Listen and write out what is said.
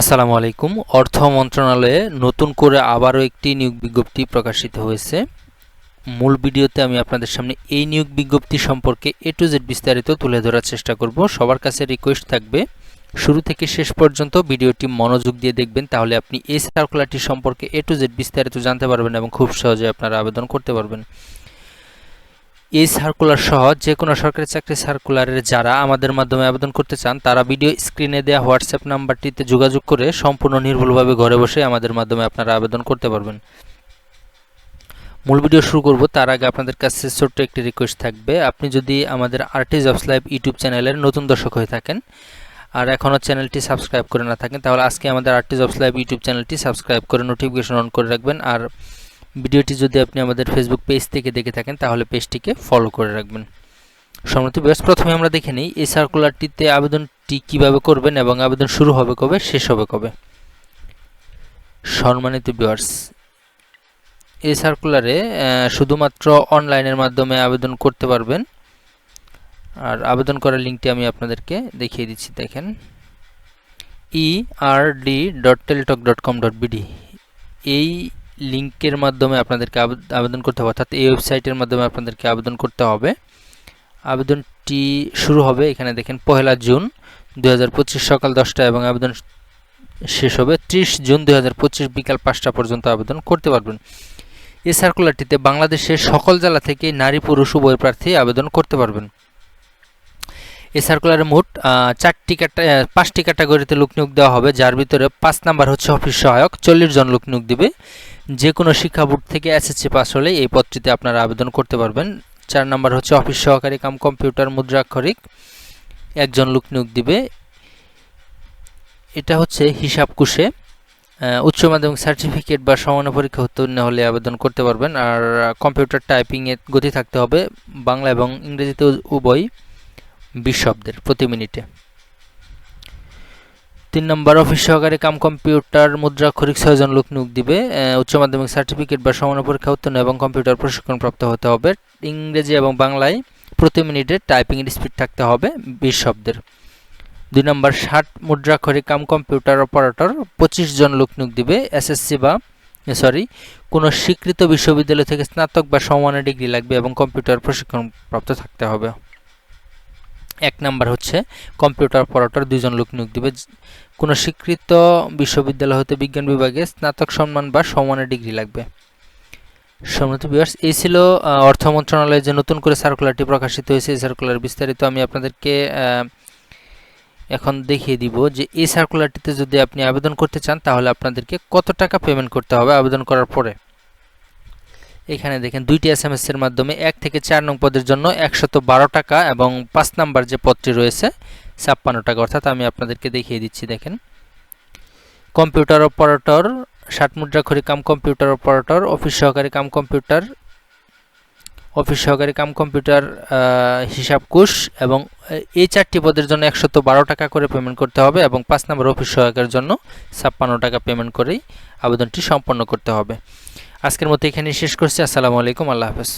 আসসালামু আলাইকুম। অর্থ মন্ত্রণালয়ে নতুন করে আবারও একটি নিয়োগ বিজ্ঞপ্তি প্রকাশিত হয়েছে। মূল ভিডিওতে আমি আপনাদের সামনে এই নিয়োগ বিজ্ঞপ্তি সম্পর্কে এ টু জেড বিস্তারিত তুলে ধরার চেষ্টা করব। সবার কাছে রিকোয়েস্ট থাকবে, শুরু থেকে শেষ পর্যন্ত ভিডিওটি মনোযোগ দিয়ে দেখবেন, তাহলে আপনি এই সার্কুলারটি সম্পর্কে এ টু জেড বিস্তারিত জানতে পারবেন এবং খুব সহজে আপনারা আবেদন করতে পারবেন। এই সার্কুলার সহ যে কোনো সরকারি চাকরি সার্কুলারের যারা আমাদের মাধ্যমে আবেদন করতে চান, তারা ভিডিও স্ক্রিনে দেওয়া হোয়াটসঅ্যাপ নাম্বারটিতে যোগাযোগ করে সম্পূর্ণ নির্ভুলভাবে ঘরে বসে আমাদের মাধ্যমে আপনারা আবেদন করতে পারবেন। মূল ভিডিও শুরু করব, তার আগে আপনাদের কাছে ছোট্ট একটি রিকোয়েস্ট থাকবে। আপনি যদি আমাদের আরটি জবস লাইভ ইউটিউব চ্যানেলের নতুন দর্শক হয়ে থাকেন আর এখনও চ্যানেলটি সাবস্ক্রাইব করে না থাকেন, তাহলে আজকে আমাদের আরটি জবস লাইভ ইউটিউব চ্যানেলটি সাবস্ক্রাইব করে নোটিফিকেশন অন করে রাখবেন। আর ভিডিওটি যদি আপনি আমাদের ফেসবুক পেজ থেকে দেখে থাকেন, তাহলে পেজটিকে ফলো করে রাখবেন। সম্মতি বেশ প্রথমে আমরা দেখে নিই, এই সার্কুলারটিতে আবেদনটি কীভাবে করবেন এবং আবেদন শুরু হবে কবে, শেষ হবে কবে? সম্মানিত ভিউয়ার্স এই সার্কুলারে শুধুমাত্র অনলাইনের মাধ্যমে আবেদন করতে পারবেন। আর আবেদন করার লিঙ্কটি আমি আপনাদেরকে দেখিয়ে দিচ্ছি, দেখেন। E R D dot Teletalk dot com dot BD এই লিঙ্কের মাধ্যমে আপনাদেরকে আবেদন করতে হবে, অর্থাৎ এই ওয়েবসাইটের মাধ্যমে আপনাদেরকে আবেদন করতে হবে। আবেদনটি শুরু হবে, এখানে দেখেন, পহেলা জুন দু হাজার পঁচিশ সকাল দশটা এবং আবেদন শেষ হবে ত্রিশ জুন দু হাজার পঁচিশ বিকাল পাঁচটা পর্যন্ত আবেদন করতে পারবেন। এই সার্কুলারটিতে বাংলাদেশের সকল জেলা থেকে নারী, পুরুষ, উভয় প্রার্থী আবেদন করতে পারবেন। এই সার্কুলারে মোট চারটি পাঁচটি ক্যাটাগরিতে লোক নিয়োগ দেওয়া হবে, যার ভিতরে পাঁচ নাম্বার হচ্ছে অফিস সহায়ক, চল্লিশ জন লোক নিয়োগ দিবে। যে কোনো শিক্ষা বোর্ড থেকে এসএসসি পাস হলে এই পদটিতে আপনারা আবেদন করতে পারবেন। চার নাম্বার হচ্ছে অফিস সহকারী কাম কম্পিউটার মুদ্রাক্ষরিক। একজন লোক নিয়োগ দিবে। এটা হচ্ছে হিসাব কুশে উচ্চ মাধ্যমিক সার্টিফিকেট বা সমান পরীক্ষা উত্তীর্ণ হলে আবেদন করতে পারবেন। আর কম্পিউটার টাইপিংয়ে গতি থাকতে হবে। বাংলা এবং ইংরেজিতে উভয় বিশ শব্দের প্রতি মিনিটে। তিন নম্বর অফিস সহকারী কাম কম্পিউটার মুদ্রাক্ষরিক ছয়জন লোক নিয়োগ দিবে। উচ্চ মাধ্যমিক সার্টিফিকেট বা সমান পরীক্ষা উত্তীর্ণ এবং কম্পিউটার প্রশিক্ষণ প্রাপ্ত হতে হবে। ইংরেজি এবং বাংলায় প্রতি মিনিটে টাইপিং স্পিড থাকতে হবে বিশ শব্দের। দুই নম্বর, ষাট মুদ্রাক্ষরিক কাম কম্পিউটার অপারেটর পঁচিশ জন লোক নিয়োগ দিবে। এসএসসি বা সরি কোনো স্বীকৃত বিশ্ববিদ্যালয় থেকে স্নাতক বা সমানের ডিগ্রি লাগবে এবং কম্পিউটার প্রশিক্ষণ প্রাপ্ত থাকতে হবে। এক নাম্বার হচ্ছে কম্পিউটার অপারেটর দুজন লোক নিয়োগ দেবে। কোনো স্বীকৃত বিশ্ববিদ্যালয় হতে বিজ্ঞান বিভাগে স্নাতক সম্মান বা সমানের ডিগ্রি লাগবে। সম্মত বিভার্স এই ছিল অর্থ মন্ত্রণালয়ে যে নতুন করে সার্কুলারটি প্রকাশিত হয়েছে, এই সার্কুলার বিস্তারিত আমি আপনাদেরকে এখন দেখিয়ে দিব যে এই সার্কুলারটিতে যদি আপনি আবেদন করতে চান, তাহলে আপনাদেরকে কত টাকা পেমেন্ট করতে হবে আবেদন করার পরে। এখানে দেখেন দুইটি এস এম এর মাধ্যমে এক থেকে চার নং পদের জন্য একশত বারো টাকা এবং পাঁচ নাম্বার যে পদটি রয়েছে, ছাপ্পান্ন টাকা। অর্থাৎ আমি আপনাদেরকে দেখিয়ে দিচ্ছি, দেখেন। কম্পিউটার অপারেটর, ষাট মুদ্রাক্ষরী কাম কম্পিউটার অপারেটর, অফিস সহকারী কাম কম্পিউটার, অফিস সহকারী কাম কম্পিউটার হিসাব কোষ এবং এই চারটি পদের জন্য একশত বারো টাকা করে পেমেন্ট করতে হবে এবং পাঁচ নম্বর অফিস সহায়কের জন্য ছাপ্পান্ন টাকা পেমেন্ট করেই আবেদনটি সম্পন্ন করতে হবে। আজকের মতো এখানে শেষ করছি। আসসালামু আলাইকুম আল্লাহ হাফেজ।